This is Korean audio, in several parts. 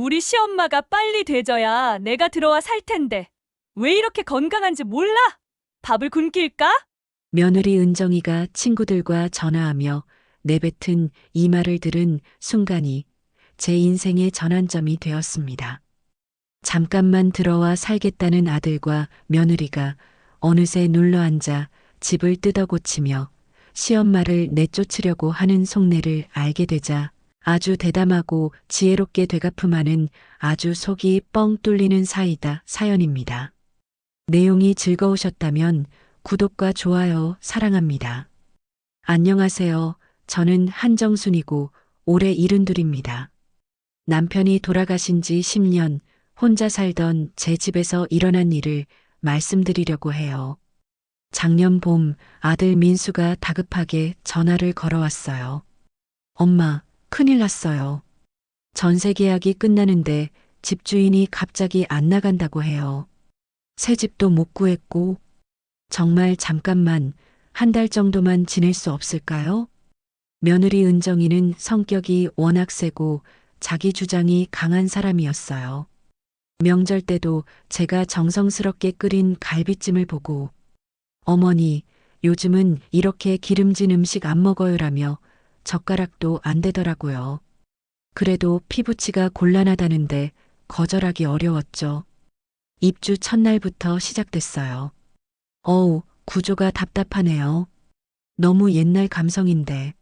우리 시엄마가 빨리 되져야 내가 들어와 살 텐데. 왜 이렇게 건강한지 몰라? 밥을 굶길까? 며느리 은정이가 친구들과 전화하며 내뱉은 이 말을 들은 순간이 제 인생의 전환점이 되었습니다. 잠깐만 들어와 살겠다는 아들과 며느리가 어느새 눌러앉아 집을 뜯어고치며 시엄마를 내쫓으려고 하는 속내를 알게 되자 아주 대담하고 지혜롭게 되갚음하는 아주 속이 뻥 뚫리는 사이다 사연입니다. 내용이 즐거우셨다면 구독과 좋아요 사랑합니다. 안녕하세요. 저는 한정순이고 올해 일흔둘입니다. 남편이 돌아가신 지 10년 혼자 살던 제 집에서 일어난 일을 말씀드리려고 해요. 작년 봄 아들 민수가 다급하게 전화를 걸어왔어요. 엄마, 큰일 났어요. 전세 계약이 끝나는데 집주인이 갑자기 안 나간다고 해요. 새 집도 못 구했고, 정말 잠깐만 한 달 정도만 지낼 수 없을까요? 며느리 은정이는 성격이 워낙 세고 자기 주장이 강한 사람이었어요. 명절 때도 제가 정성스럽게 끓인 갈비찜을 보고 어머니, 요즘은 이렇게 기름진 음식 안 먹어요라며 젓가락도 안 되더라고요. 그래도 피부치가 곤란하다는데 거절하기 어려웠죠. 입주 첫날부터 시작됐어요. 어우, 구조가 답답하네요. 너무 옛날 감성인데.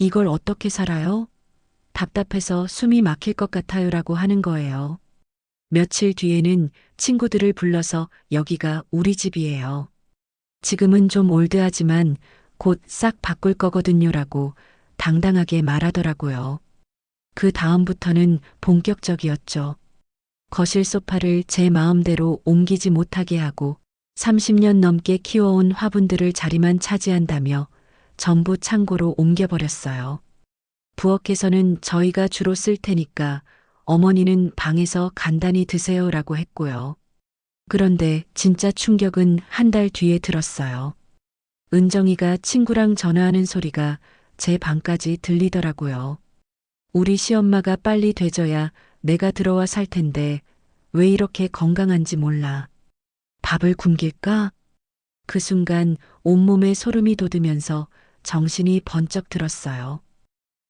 이걸 어떻게 살아요? 답답해서 숨이 막힐 것 같아요라고 하는 거예요. 며칠 뒤에는 친구들을 불러서 여기가 우리 집이에요. 지금은 좀 올드하지만 곧 싹 바꿀 거거든요라고 당당하게 말하더라고요. 그 다음부터는 본격적이었죠. 거실 소파를 제 마음대로 옮기지 못하게 하고 30년 넘게 키워온 화분들을 자리만 차지한다며 전부 창고로 옮겨버렸어요. 부엌에서는 저희가 주로 쓸 테니까 어머니는 방에서 간단히 드세요라고 했고요. 그런데 진짜 충격은 한 달 뒤에 들었어요. 은정이가 친구랑 전화하는 소리가 제 방까지 들리더라고요. 우리 시엄마가 빨리 되져야 내가 들어와 살 텐데 왜 이렇게 건강한지 몰라. 밥을 굶길까? 그 순간 온몸에 소름이 돋으면서 정신이 번쩍 들었어요.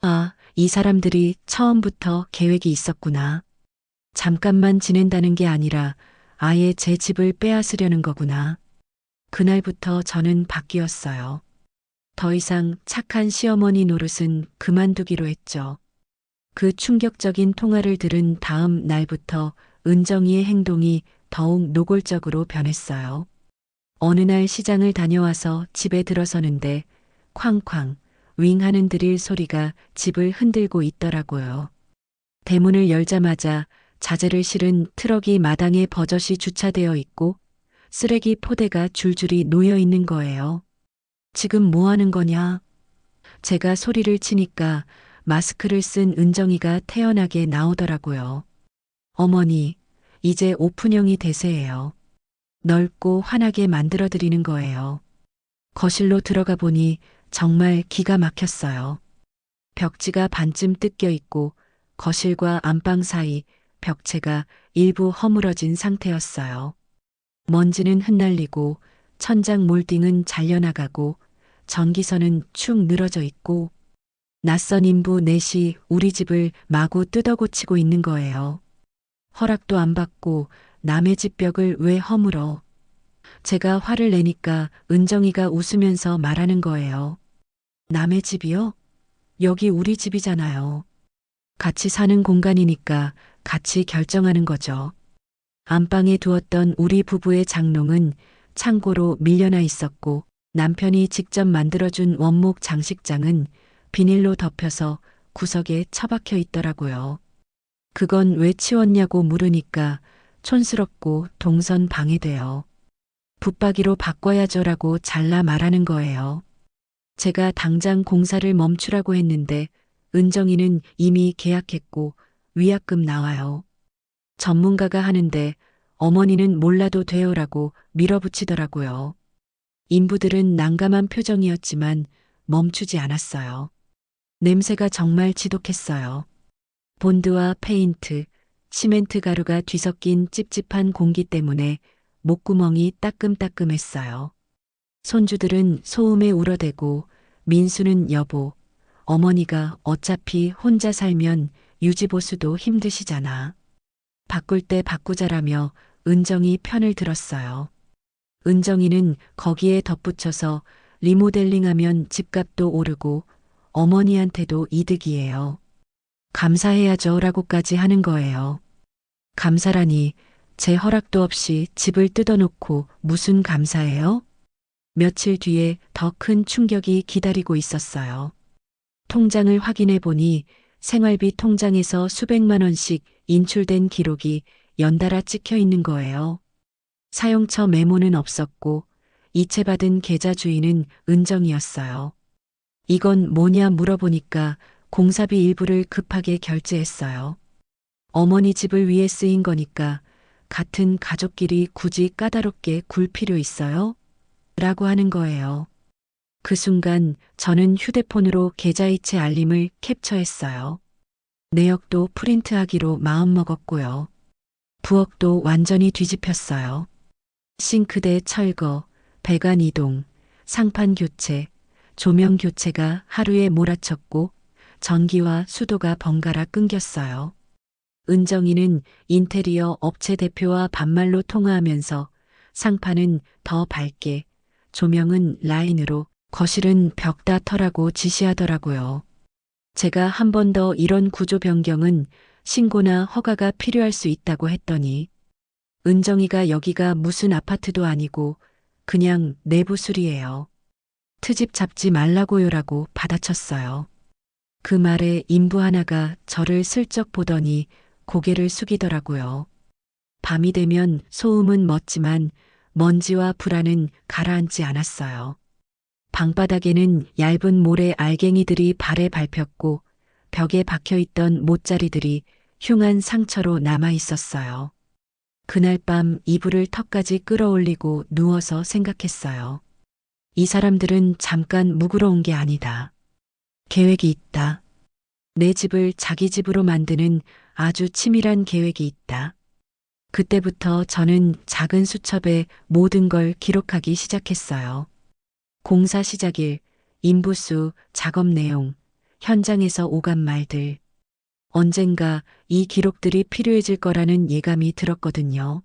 아, 이 사람들이 처음부터 계획이 있었구나. 잠깐만 지낸다는 게 아니라 아예 제 집을 빼앗으려는 거구나. 그날부터 저는 바뀌었어요. 더 이상 착한 시어머니 노릇은 그만두기로 했죠. 그 충격적인 통화를 들은 다음 날부터 은정이의 행동이 더욱 노골적으로 변했어요. 어느 날 시장을 다녀와서 집에 들어서는데 쾅쾅 윙 하는 드릴 소리가 집을 흔들고 있더라고요. 대문을 열자마자 자재를 실은 트럭이 마당에 버젓이 주차되어 있고 쓰레기 포대가 줄줄이 놓여 있는 거예요. 지금 뭐 하는 거냐? 제가 소리를 치니까 마스크를 쓴 은정이가 태연하게 나오더라고요. 어머니, 이제 오픈형이 대세예요. 넓고 환하게 만들어드리는 거예요. 거실로 들어가 보니 정말 기가 막혔어요. 벽지가 반쯤 뜯겨 있고 거실과 안방 사이 벽체가 일부 허물어진 상태였어요. 먼지는 흩날리고 천장 몰딩은 잘려나가고 전기선은 축 늘어져 있고 낯선 인부 넷이 우리 집을 마구 뜯어고치고 있는 거예요. 허락도 안 받고 남의 집 벽을 왜 허물어? 제가 화를 내니까 은정이가 웃으면서 말하는 거예요. 남의 집이요? 여기 우리 집이잖아요. 같이 사는 공간이니까 같이 결정하는 거죠. 안방에 두었던 우리 부부의 장롱은 창고로 밀려나 있었고 남편이 직접 만들어준 원목 장식장은 비닐로 덮여서 구석에 처박혀 있더라고요. 그건 왜 치웠냐고 물으니까 촌스럽고 동선 방해돼요. 붙박이로 바꿔야죠라고 잘라 말하는 거예요. 제가 당장 공사를 멈추라고 했는데 은정이는 이미 계약했고 위약금 나와요. 전문가가 하는데 어머니는 몰라도 돼요라고 밀어붙이더라고요. 인부들은 난감한 표정이었지만 멈추지 않았어요. 냄새가 정말 지독했어요. 본드와 페인트, 시멘트 가루가 뒤섞인 찝찝한 공기 때문에 목구멍이 따끔따끔했어요. 손주들은 소음에 울어대고 민수는 여보, 어머니가 어차피 혼자 살면 유지보수도 힘드시잖아. 바꿀 때 바꾸자라며 은정이 편을 들었어요. 은정이는 거기에 덧붙여서 리모델링하면 집값도 오르고 어머니한테도 이득이에요. 감사해야죠 라고까지 하는 거예요. 감사라니 제 허락도 없이 집을 뜯어놓고 무슨 감사해요? 며칠 뒤에 더 큰 충격이 기다리고 있었어요. 통장을 확인해 보니 생활비 통장에서 수백만 원씩 인출된 기록이 연달아 찍혀 있는 거예요. 사용처 메모는 없었고 이체받은 계좌 주인은 은정이었어요. 이건 뭐냐 물어보니까 공사비 일부를 급하게 결제했어요. 어머니 집을 위해 쓰인 거니까 같은 가족끼리 굳이 까다롭게 굴 필요 있어요? 라고 하는 거예요. 그 순간 저는 휴대폰으로 계좌이체 알림을 캡처했어요. 내역도 프린트하기로 마음먹었고요. 부엌도 완전히 뒤집혔어요. 싱크대 철거, 배관 이동, 상판 교체, 조명 교체가 하루에 몰아쳤고 전기와 수도가 번갈아 끊겼어요. 은정이는 인테리어 업체 대표와 반말로 통화하면서 상판은 더 밝게, 조명은 라인으로, 거실은 벽 다 터라고 지시하더라고요. 제가 한 번 더 이런 구조 변경은 신고나 허가가 필요할 수 있다고 했더니 은정이가 여기가 무슨 아파트도 아니고 그냥 내부 수리예요. 트집 잡지 말라고요라고 받아쳤어요. 그 말에 인부 하나가 저를 슬쩍 보더니 고개를 숙이더라고요. 밤이 되면 소음은 멎지만 먼지와 불안은 가라앉지 않았어요. 방바닥에는 얇은 모래 알갱이들이 발에 밟혔고 벽에 박혀 있던 못자리들이 흉한 상처로 남아 있었어요. 그날 밤 이불을 턱까지 끌어올리고 누워서 생각했어요. 이 사람들은 잠깐 온게 아니다. 계획이 있다. 내 집을 자기 집으로 만드는 아주 치밀한 계획이 있다. 그때부터 저는 작은 수첩에 모든 걸 기록하기 시작했어요. 공사 시작일, 인부수, 작업 내용, 현장에서 오간 말들. 언젠가 이 기록들이 필요해질 거라는 예감이 들었거든요.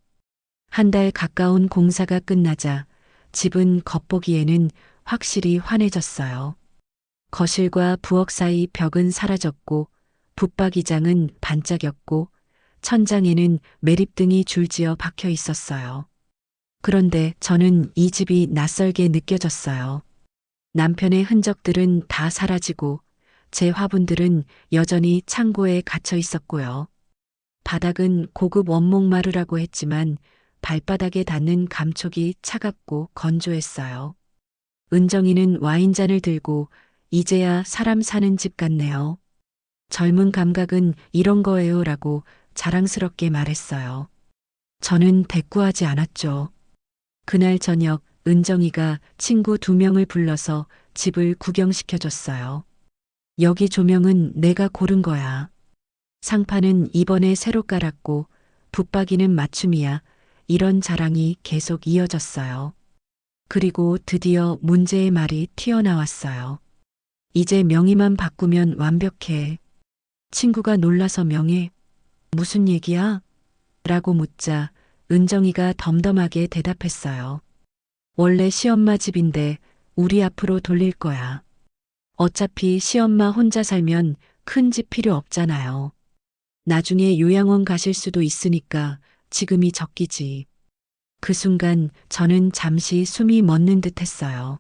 한 달 가까운 공사가 끝나자 집은 겉보기에는 확실히 환해졌어요. 거실과 부엌 사이 벽은 사라졌고 붙박이장은 반짝였고 천장에는 매립등이 줄지어 박혀 있었어요. 그런데 저는 이 집이 낯설게 느껴졌어요. 남편의 흔적들은 다 사라지고 제 화분들은 여전히 창고에 갇혀 있었고요. 바닥은 고급 원목마루라고 했지만 발바닥에 닿는 감촉이 차갑고 건조했어요. 은정이는 와인잔을 들고 이제야 사람 사는 집 같네요. 젊은 감각은 이런 거예요 라고 자랑스럽게 말했어요. 저는 대꾸하지 않았죠. 그날 저녁 은정이가 친구 두 명을 불러서 집을 구경시켜줬어요. 여기 조명은 내가 고른 거야. 상판은 이번에 새로 깔았고 붙박이는 맞춤이야. 이런 자랑이 계속 이어졌어요. 그리고 드디어 문제의 말이 튀어나왔어요. 이제 명의만 바꾸면 완벽해. 친구가 놀라서 명예. 무슨 얘기야? 라고 묻자 은정이가 덤덤하게 대답했어요. 원래 시엄마 집인데 우리 앞으로 돌릴 거야. 어차피 시엄마 혼자 살면 큰 집 필요 없잖아요. 나중에 요양원 가실 수도 있으니까 지금이 적기지. 그 순간 저는 잠시 숨이 멎는 듯 했어요.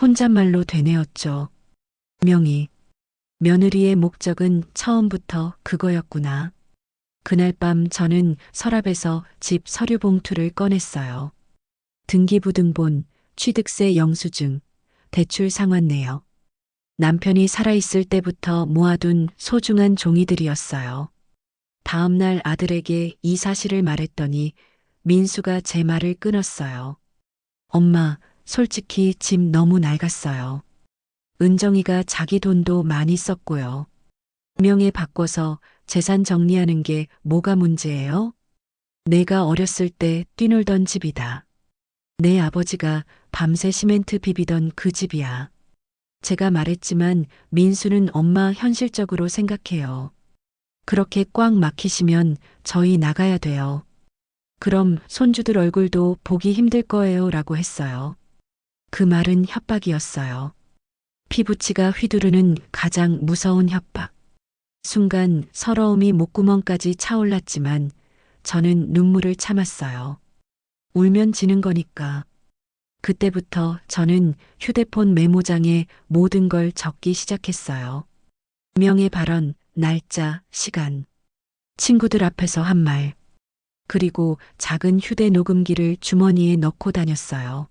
혼잣말로 되뇌었죠. 명희. 며느리의 목적은 처음부터 그거였구나. 그날 밤 저는 서랍에서 집 서류 봉투를 꺼냈어요. 등기부등본, 취득세 영수증, 대출 상환 내역. 남편이 살아있을 때부터 모아둔 소중한 종이들이었어요. 다음날 아들에게 이 사실을 말했더니 민수가 제 말을 끊었어요. 엄마, 솔직히 집 너무 낡았어요. 은정이가 자기 돈도 많이 썼고요. 명에 바꿔서 재산 정리하는 게 뭐가 문제예요? 내가 어렸을 때 뛰놀던 집이다. 내 아버지가 밤새 시멘트 비비던 그 집이야. 제가 말했지만 민수는 엄마 현실적으로 생각해요. 그렇게 꽉 막히시면 저희 나가야 돼요. 그럼 손주들 얼굴도 보기 힘들 거예요 라고 했어요. 그 말은 협박이었어요. 피부치가 휘두르는 가장 무서운 협박. 순간 서러움이 목구멍까지 차올랐지만 저는 눈물을 참았어요. 울면 지는 거니까. 그때부터 저는 휴대폰 메모장에 모든 걸 적기 시작했어요. 명의 발언, 날짜, 시간. 친구들 앞에서 한 말. 그리고 작은 휴대 녹음기를 주머니에 넣고 다녔어요.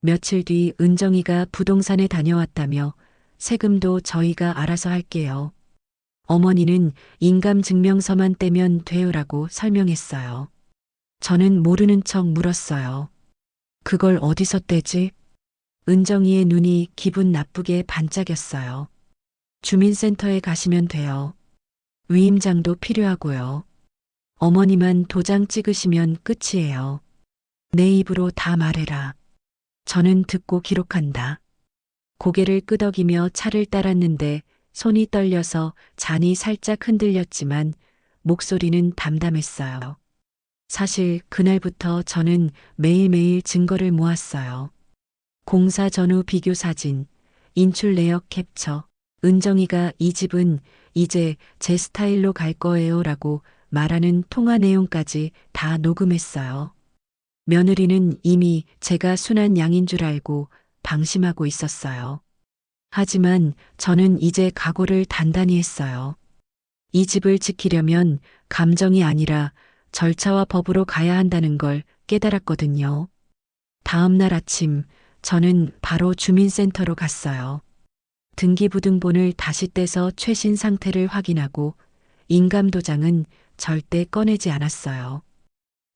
며칠 뒤 은정이가 부동산에 다녀왔다며 세금도 저희가 알아서 할게요. 어머니는 인감증명서만 떼면 돼요라고 설명했어요. 저는 모르는 척 물었어요. 그걸 어디서 떼지? 은정이의 눈이 기분 나쁘게 반짝였어요. 주민센터에 가시면 돼요. 위임장도 필요하고요. 어머니만 도장 찍으시면 끝이에요. 내 입으로 다 말해라. 저는 듣고 기록한다. 고개를 끄덕이며 차를 따랐는데 손이 떨려서 잔이 살짝 흔들렸지만 목소리는 담담했어요. 사실 그날부터 저는 매일매일 증거를 모았어요. 공사 전후 비교 사진, 인출 내역 캡처, 은정이가 이 집은 이제 제 스타일로 갈 거예요 라고 말하는 통화 내용까지 다 녹음했어요. 며느리는 이미 제가 순한 양인 줄 알고 방심하고 있었어요. 하지만 저는 이제 각오를 단단히 했어요. 이 집을 지키려면 감정이 아니라 절차와 법으로 가야 한다는 걸 깨달았거든요. 다음 날 아침 저는 바로 주민센터로 갔어요. 등기부등본을 다시 떼서 최신 상태를 확인하고 인감도장은 절대 꺼내지 않았어요.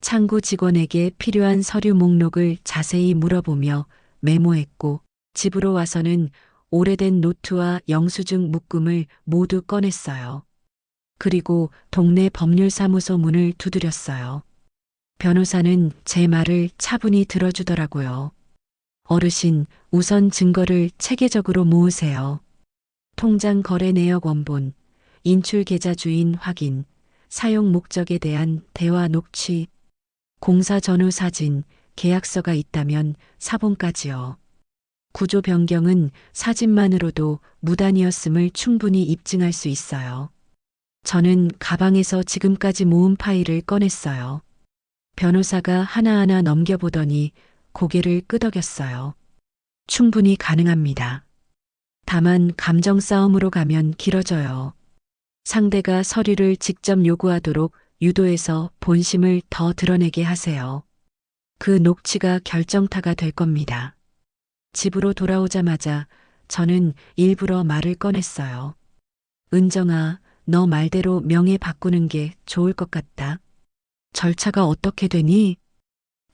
창구 직원에게 필요한 서류 목록을 자세히 물어보며 메모했고 집으로 와서는 오래된 노트와 영수증 묶음을 모두 꺼냈어요. 그리고 동네 법률사무소 문을 두드렸어요. 변호사는 제 말을 차분히 들어주더라고요. 어르신, 우선 증거를 체계적으로 모으세요. 통장 거래 내역 원본, 인출 계좌 주인 확인, 사용 목적에 대한 대화 녹취, 공사 전후 사진, 계약서가 있다면 사본까지요. 구조 변경은 사진만으로도 무단이었음을 충분히 입증할 수 있어요. 저는 가방에서 지금까지 모은 파일을 꺼냈어요. 변호사가 하나하나 넘겨보더니 고개를 끄덕였어요. 충분히 가능합니다. 다만 감정 싸움으로 가면 길어져요. 상대가 서류를 직접 요구하도록 유도해서 본심을 더 드러내게 하세요. 그 녹취가 결정타가 될 겁니다. 집으로 돌아오자마자 저는 일부러 말을 꺼냈어요. 은정아, 너 말대로 명예 바꾸는 게 좋을 것 같다. 절차가 어떻게 되니?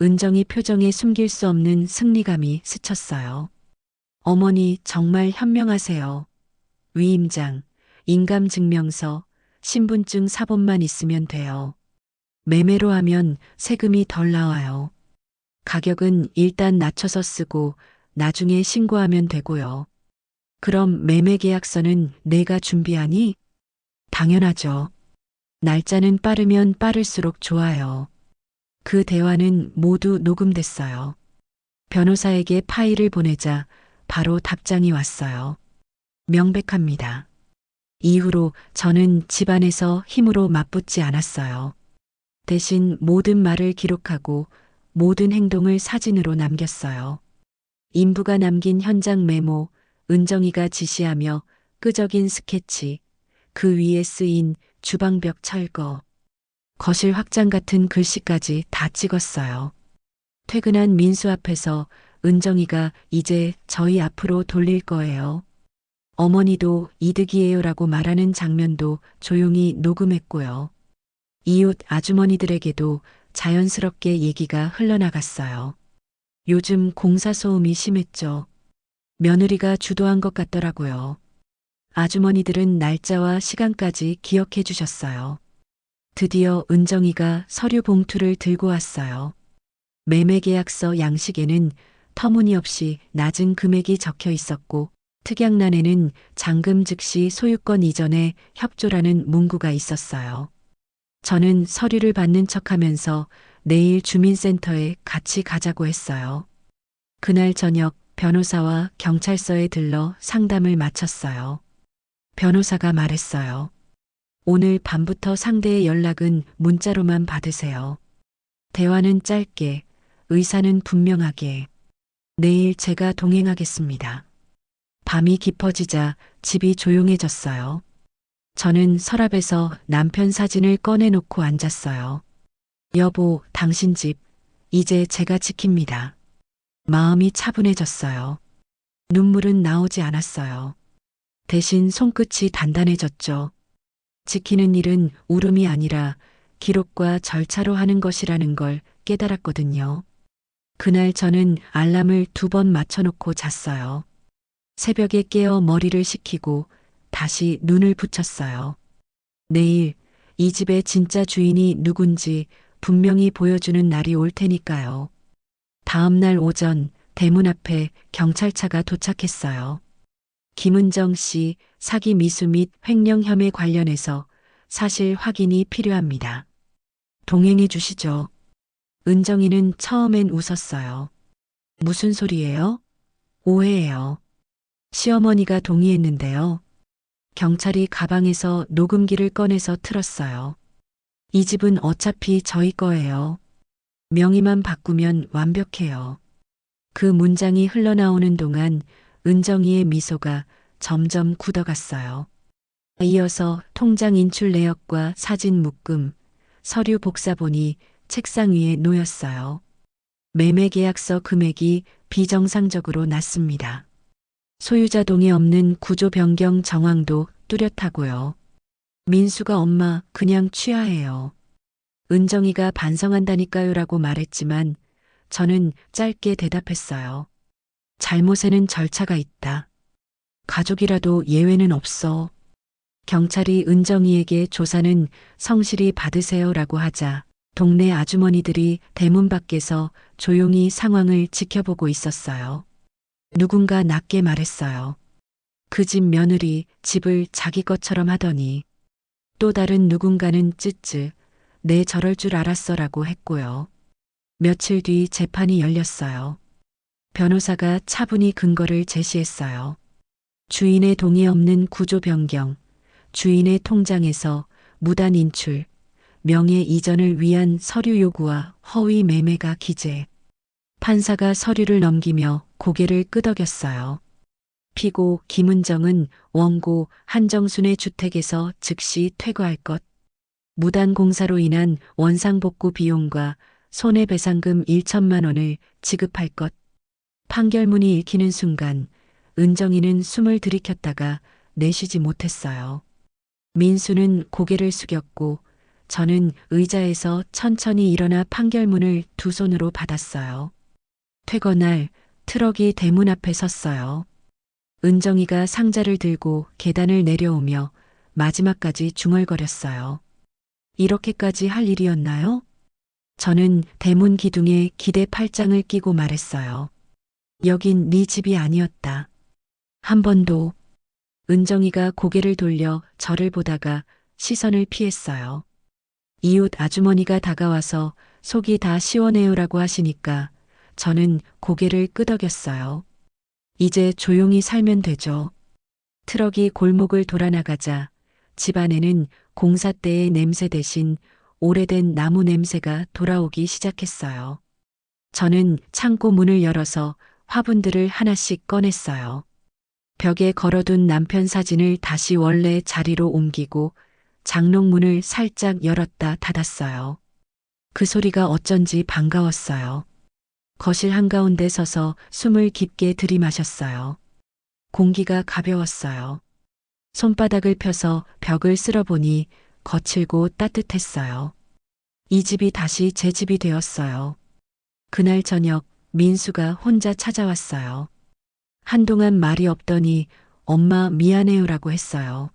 은정이 표정에 숨길 수 없는 승리감이 스쳤어요. 어머니 정말 현명하세요. 위임장, 인감증명서, 신분증 사본만 있으면 돼요. 매매로 하면 세금이 덜 나와요. 가격은 일단 낮춰서 쓰고 나중에 신고하면 되고요. 그럼 매매 계약서는 내가 준비하니? 당연하죠. 날짜는 빠르면 빠를수록 좋아요. 그 대화는 모두 녹음됐어요. 변호사에게 파일을 보내자 바로 답장이 왔어요. 명백합니다. 이후로 저는 집안에서 힘으로 맞붙지 않았어요. 대신 모든 말을 기록하고 모든 행동을 사진으로 남겼어요. 인부가 남긴 현장 메모, 은정이가 지시하며 끄적인 스케치, 그 위에 쓰인 주방벽 철거, 거실 확장 같은 글씨까지 다 찍었어요. 퇴근한 민수 앞에서 은정이가 이제 저희 앞으로 돌릴 거예요. 어머니도 이득이에요라고 말하는 장면도 조용히 녹음했고요. 이웃 아주머니들에게도 자연스럽게 얘기가 흘러나갔어요. 요즘 공사 소음이 심했죠. 며느리가 주도한 것 같더라고요. 아주머니들은 날짜와 시간까지 기억해 주셨어요. 드디어 은정이가 서류 봉투를 들고 왔어요. 매매 계약서 양식에는 터무니없이 낮은 금액이 적혀 있었고 특약란에는 잔금 즉시 소유권 이전에 협조라는 문구가 있었어요. 저는 서류를 받는 척하면서 내일 주민센터에 같이 가자고 했어요. 그날 저녁 변호사와 경찰서에 들러 상담을 마쳤어요. 변호사가 말했어요. 오늘 밤부터 상대의 연락은 문자로만 받으세요. 대화는 짧게, 의사는 분명하게. 내일 제가 동행하겠습니다. 밤이 깊어지자 집이 조용해졌어요. 저는 서랍에서 남편 사진을 꺼내놓고 앉았어요. 여보, 당신 집, 이제 제가 지킵니다. 마음이 차분해졌어요. 눈물은 나오지 않았어요. 대신 손끝이 단단해졌죠. 지키는 일은 울음이 아니라 기록과 절차로 하는 것이라는 걸 깨달았거든요. 그날 저는 알람을 두 번 맞춰놓고 잤어요. 새벽에 깨어 머리를 식히고 다시 눈을 붙였어요. 내일 이 집의 진짜 주인이 누군지 분명히 보여주는 날이 올 테니까요. 다음 날 오전 대문 앞에 경찰차가 도착했어요. 김은정 씨 사기 미수 및 횡령 혐의 관련해서 사실 확인이 필요합니다. 동행해 주시죠. 은정이는 처음엔 웃었어요. 무슨 소리예요? 오해예요. 시어머니가 동의했는데요. 경찰이 가방에서 녹음기를 꺼내서 틀었어요. 이 집은 어차피 저희 거예요. 명의만 바꾸면 완벽해요. 그 문장이 흘러나오는 동안 은정이의 미소가 점점 굳어갔어요. 이어서 통장 인출 내역과 사진 묶음, 서류 복사본이 책상 위에 놓였어요. 매매 계약서 금액이 비정상적으로 낮습니다. 소유자 동의 없는 구조 변경 정황도 뚜렷하고요. 민수가 엄마 그냥 취하해요. 은정이가 반성한다니까요라고 말했지만 저는 짧게 대답했어요. 잘못에는 절차가 있다. 가족이라도 예외는 없어. 경찰이 은정이에게 조사는 성실히 받으세요라고 하자 동네 아주머니들이 대문 밖에서 조용히 상황을 지켜보고 있었어요. 누군가 낮게 말했어요. 그 집 며느리 집을 자기 것처럼 하더니 또 다른 누군가는 쯧쯧 내 저럴 줄 알았어라고 했고요. 며칠 뒤 재판이 열렸어요. 변호사가 차분히 근거를 제시했어요. 주인의 동의 없는 구조 변경, 주인의 통장에서 무단 인출, 명예 이전을 위한 서류 요구와 허위 매매가 기재. 판사가 서류를 넘기며 고개를 끄덕였어요. 피고 김은정은 원고 한정순의 주택에서 즉시 퇴거할 것. 무단 공사로 인한 원상복구 비용과 손해배상금 1천만 원을 지급할 것. 판결문이 읽히는 순간 은정이는 숨을 들이켰다가 내쉬지 못했어요. 민수는 고개를 숙였고 저는 의자에서 천천히 일어나 판결문을 두 손으로 받았어요. 퇴거날 트럭이 대문 앞에 섰어요. 은정이가 상자를 들고 계단을 내려오며 마지막까지 중얼거렸어요. 이렇게까지 할 일이었나요? 저는 대문 기둥에 기대 팔짱을 끼고 말했어요. 여긴 네 집이 아니었다. 한 번도 은정이가 고개를 돌려 저를 보다가 시선을 피했어요. 이웃 아주머니가 다가와서 속이 다 시원해요라고 하시니까 저는 고개를 끄덕였어요. 이제 조용히 살면 되죠. 트럭이 골목을 돌아나가자 집안에는 공사 때의 냄새 대신 오래된 나무 냄새가 돌아오기 시작했어요. 저는 창고 문을 열어서 화분들을 하나씩 꺼냈어요. 벽에 걸어둔 남편 사진을 다시 원래 자리로 옮기고 장롱문을 살짝 열었다 닫았어요. 그 소리가 어쩐지 반가웠어요. 거실 한가운데 서서 숨을 깊게 들이마셨어요. 공기가 가벼웠어요. 손바닥을 펴서 벽을 쓸어보니 거칠고 따뜻했어요. 이 집이 다시 제 집이 되었어요. 그날 저녁 민수가 혼자 찾아왔어요. 한동안 말이 없더니 엄마 미안해요라고 했어요.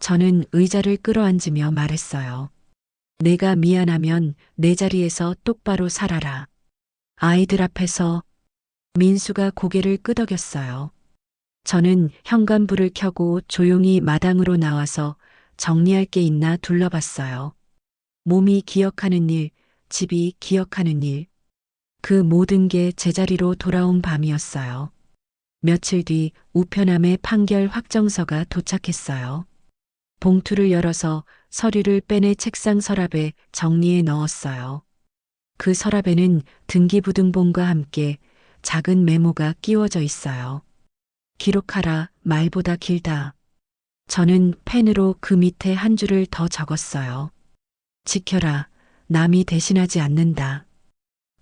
저는 의자를 끌어앉으며 말했어요. 내가 미안하면 내 자리에서 똑바로 살아라. 아이들 앞에서 민수가 고개를 끄덕였어요. 저는 현관불을 켜고 조용히 마당으로 나와서 정리할 게 있나 둘러봤어요. 몸이 기억하는 일, 집이 기억하는 일. 그 모든 게 제자리로 돌아온 밤이었어요. 며칠 뒤 우편함의 판결 확정서가 도착했어요. 봉투를 열어서 서류를 빼내 책상 서랍에 정리해 넣었어요. 그 서랍에는 등기부등본과 함께 작은 메모가 끼워져 있어요. 기록하라, 말보다 길다. 저는 펜으로 그 밑에 한 줄을 더 적었어요. 지켜라, 남이 대신하지 않는다.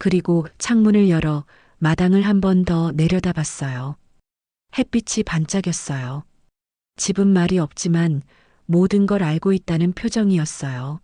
그리고 창문을 열어 마당을 한 번 더 내려다 봤어요. 햇빛이 반짝였어요. 집은 말이 없지만 모든 걸 알고 있다는 표정이었어요.